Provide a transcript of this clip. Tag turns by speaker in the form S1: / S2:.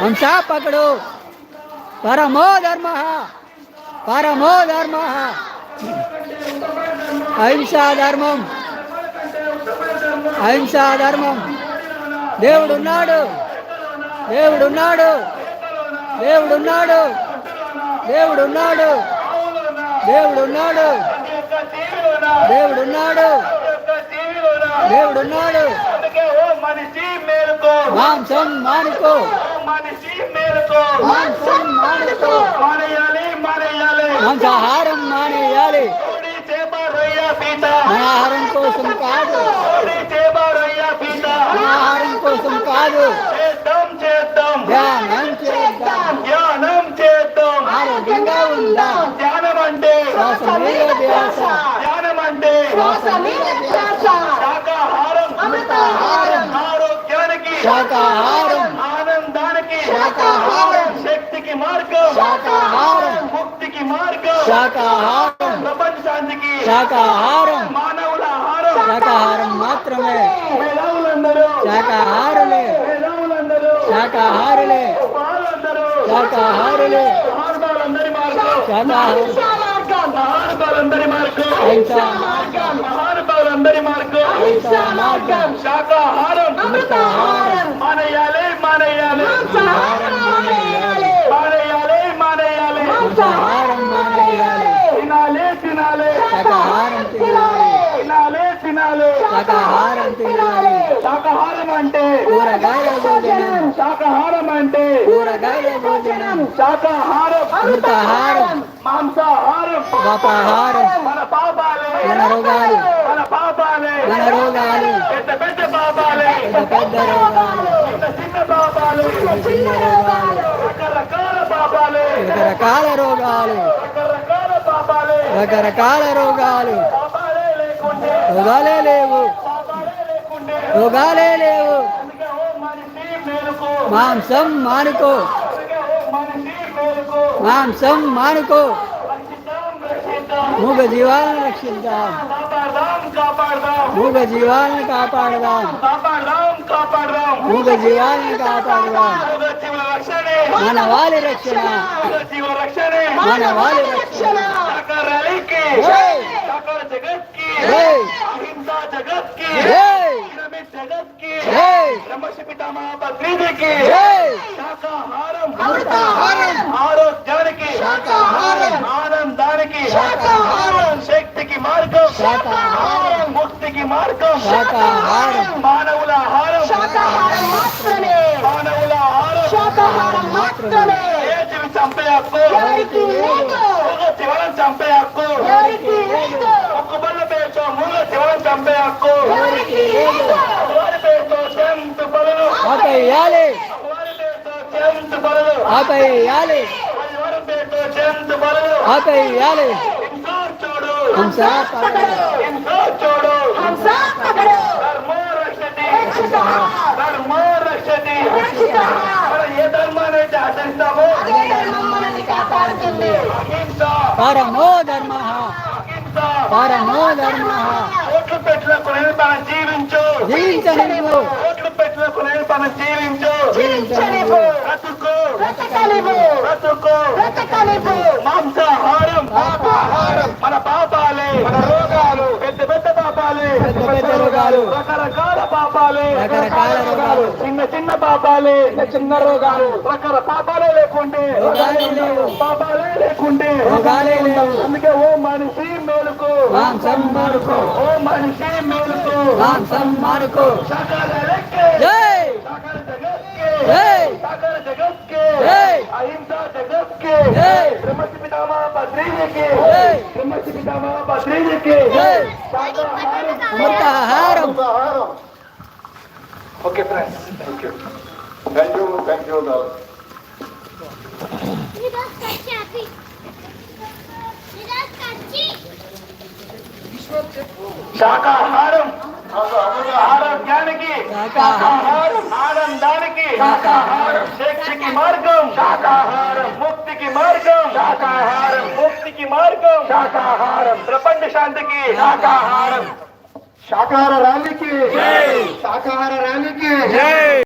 S1: హంసా పకడు పరమో ధర్మ. పరమో ధర్మ. అహింసా ధర్మం. అహింసా ధర్మం. దేవుడున్నాడు. దేవుడున్నాడు. దేవుడున్నాడు. దేవుడున్నాడు. దేవుడున్నాడు. దేవుడున్నాడు. దేవుడున్నాడు. మాంసం మానుకో.
S2: మనిషి మేలుకో. మానేయాలి మానేయాలి.
S1: మాంసాహారం మానేయాలి.
S2: చేప రొయ్య
S1: మన ఆహారం కోసం కాదు.
S2: చేప రొయ్య
S1: మన ఆహారం కోసం కాదు.
S2: చేద్దాం చేద్దాం.
S1: ధ్యానం చేద్దాం.
S2: ధ్యానం చేద్దాం.
S1: ఆరోగ్యంగా ఉందాం.
S2: ధ్యానం అంటే
S1: శ్వాస మీద ధ్యాస.
S2: ధ్యానం అంటే శాకాహారం
S1: అమృతాహారం.
S2: ఆరోగ్యానికి.
S1: శాకాహారం
S2: ఆనందానికి
S1: శాకాహారం.
S2: శక్తికి మార్గం.
S1: శాకాహారం.
S2: ముక్తికి మార్గం.
S1: శాకాహారం
S2: ప్రపంచానికి
S1: శాకాహారం
S2: మానవుల ఆహారం.
S1: శాకాహారం మాత్రమే.
S2: మేధావులందరూ.
S1: శాకాహారులే
S2: మేధావులందరూ.
S1: శాకాహారులే శాకాహారులే
S2: మహానుభావులందరి మార్గం.
S1: శాకాహారం
S2: మహానుభావులందరి మార్గం. మహానుభావులందరి శాకాహారం మానేయాలి మానేయాలి
S1: మానేయాలి ఆహారం మానేయాలి
S2: తినాలి తినాలి
S1: శాకాహారం తినాలి
S2: తినాలి తినాలి
S1: శాకాహారం తినాలి.
S2: శాకాహారం అంటే
S1: కూరగాయల భోజనం.
S2: శాకాహారం అంటే
S1: కూరగాయల భోజనం.
S2: శాకాహారం.
S1: అమృతాహారం.
S2: మాంసాహారం.
S1: పాపాహారం.
S2: మన పాపాలే.
S1: మన రోగాలు.
S2: మన పాపాలే.
S1: మన రోగాలు.
S2: పెద్ద పెద్ద పాపాలే.
S1: పెద్ద పెద్ద రోగాలు.
S2: చిన్న పాపాలు.
S1: చిన్న రోగాలు.
S2: రకరకాల పాపాలే.
S1: రకరకాల రోగాలు.
S2: రకరకాల పాపాలే.
S1: రకరకాల రోగాలు. రోగాలే లేవు
S2: పాపాలే లేకుంటే
S1: రోగాలే లేవు
S2: అందుకే ఓ మనిషి మేలుకో
S1: మాంసం మానుకో
S2: అందుకే ఓ మనిషి మేలుకో
S1: మాంసం మానుకో
S2: రక్షిద్దాం రక్షిద్దాం
S1: మూగ జీవాలను రక్షిద్దాం
S2: కాపాడదాం కాపాడదాం
S1: మూగ జీవాలను కాపాడదాం
S2: కాపాడదాం కాపాడదాం
S1: మూగ జీవాలను కాపాడదాం
S2: మూగ జీవుల రక్షణే
S1: మానవాళి రక్షణ
S2: మూగ జీవుల రక్షణే
S1: జై!
S2: పిరమిడ్ జగత్కి
S1: జై!
S2: బ్రహ్మర్షి పితామహ బద్రీదికి
S1: జై!
S2: శాకాహారం
S1: అమృతాహారం.
S2: ఆరోగ్యానికి. ఆనందానికి. శక్తికి మార్గం. ముక్తికి మార్గం. మానవుల ఆహారం
S3: మాత్రమే
S2: మానవుల ఆహారం
S3: మాత్రమే
S2: ఏ జీవి చంపే
S1: ఆపేయాలి. ఆపేయాలి. హంస
S2: చూడు
S3: హంస
S2: ధర్మో.
S1: పరమో పరమో ధర్మ
S2: ఓట్లు పెట్టినప్పుడు మనం జీవించు.
S1: జీవించనివ్వు
S2: ఓట్లు పెట్టినప్పుడు మనం జీవించు.
S1: జీవించనివ్వు
S2: బ్రతుకు.
S3: బ్రతకనివ్వు
S2: బ్రతుకు.
S3: బ్రతకనివ్వు
S2: మాంసాహారం.
S1: పాపాహారం.
S2: మన పాపాలే. మన రోగాలు. పెద్ద పెద్ద పాపాలే.
S1: పెద్ద పెద్ద రోగాలు.
S2: రకరకాల పాపాలే.
S1: రకరకాల రోగాలు.
S2: చిన్న చిన్న పాపాలే. చిన్న రోగాలు. రకర పాపాలే లేకుంటే. పాపాలే లేకుంటే. అందుకే ఓ మనిషి మేలుకు
S1: మాంసం మానుకో
S2: ఓ మనిషి మేలుకు
S1: మాంసం మానుకో
S2: సకల లెక్కే
S1: జై
S2: సకల జగత్కే
S1: జై
S2: సకల జగత్కే
S1: జై
S2: అహింసా జగత్కే
S1: జై
S2: బ్రహ్మసి పితామహ బద్రీజికి
S1: జై
S2: బ్రహ్మసి పితామహ బద్రీజికి
S1: జై
S2: శాకాహారం
S1: అమృతాహారం
S4: okay friends thank you
S5: thank you thank you
S2: శాకాహారం ఆరోగ్యానికి
S1: శాకాహారం.
S2: ఆనందానికి
S1: శాకాహారం.
S2: శక్తికి మార్గం శాకాహారం ముక్తికి మార్గం శాకాహారం ముక్తికి మార్గం శాకాహారం ప్రపంచ శాంతికి శాకాహారం
S4: శాకాహార ర్యాలీకి శాకాహార ర్యాలీకి
S2: జై